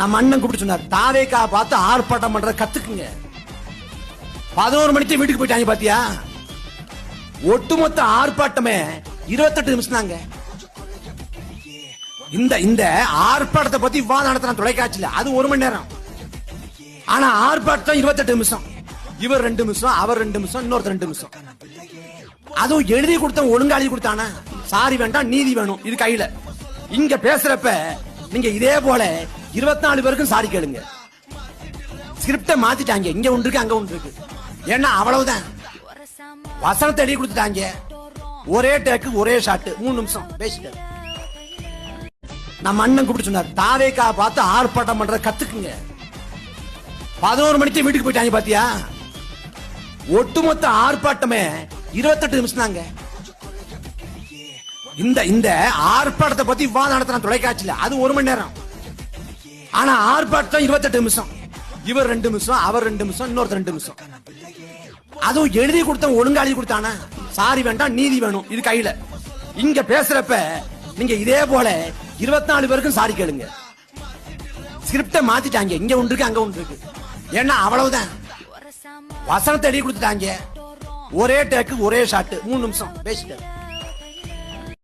நம்ம அண்ணன் கூப்பிட்டு சொன்னார் தாவேக்கா பார்த்து ஆர்ப்பாட்டம் பண்றத கத்துக்குங்க. பதினோரு மணிக்கு வீட்டுக்கு போயிட்டாங்க பாத்தியா? ஒட்டுமொத்த ஆர்ப்பாட்டமே இருபத்தெட்டு நிமிஷம் தாங்க. இந்த இந்த ஆர்ப்பாட்டத்தை பத்தி விவாதம் நடத்தின தொலைக்காட்சியில. அது ஒரு மணி நேரம். ஆனா ஆர்ப்பாட்டம் இருபத்தெட்டு நிமிஷம். இவர் ரெண்டு நிமிஷம் அவர் ரெண்டு நிமிஷம் இன்னொருத்தர் ரெண்டு நிமிஷம். அதுவும் எழுதி கொடுத்த ஒழுங்கா எழுதி கொடுத்தானா? சாரி வேண்டாம் நீதி வேணும் இது கையில. இங்க பேசுறப்ப நீங்க இதே போல இருபத்தி நாலு பேருக்கும் சாரி கேளுங்க. ஸ்கிரிப்டை மாத்திட்டாங்க. இங்க ஒன்று இருக்கு அங்க ஒன்று இருக்கு. ஏன்னா அவ்வளவுதான். வசனத்தை எழுதி கொடுத்துட்டாங்க. ஒரே டேக்கு ஒரே ஷாட்டு மூணு நிமிஷம். பேசிட்டாரு நம்ம அண்ணன் கூப்பிட்டு சொன்னார் தாவேக்கா பார்த்து ஆர்ப்பாட்டம் பண்றத கத்துக்குங்க. பதினோரு மணிக்கு வீட்டுக்கு போயிட்டாங்க பாத்தியா? ஒட்டுமொத்த ஆர்ப்பாட்டமே இருபத்தெட்டு நிமிஷம் தாங்க இந்த இந்த ஆர்ப்பாட்டத்தை பத்தி விவாதம் நடத்தின தொலைக்காட்சியில அது ஒரு மணி நேரம். ஆனா ஆர்ப்பாட்டம் இருபத்தெட்டு நிமிஷம். இவர் ரெண்டு நிமிஷம் அவர் ரெண்டு நிமிஷம் இன்னொருத்தர் ரெண்டு நிமிஷம். அதுவும் எழுதி கொடுத்த ஒழுங்கா எழுதி கொடுத்தானா? சாரி வேண்டாம் நீதி வேணும் இது கையில. இங்க பேசுறப்ப நீங்க இதே போல இருபத்தி நாலு பேருக்கும் சாரி கேளுங்க. ஸ்கிரிப்ட மாத்திட்டாங்க இங்க ஒன்று இருக்கு அங்க ஒன்று இருக்கு. ஏன்னா அவ்வளவுதான். வசனத்தை எழுதி கொடுத்துட்டாங்க. ஒரே டேக்கு ஒரே ஷாட்டு மூணு நிமிஷம். பேசிட்டாரு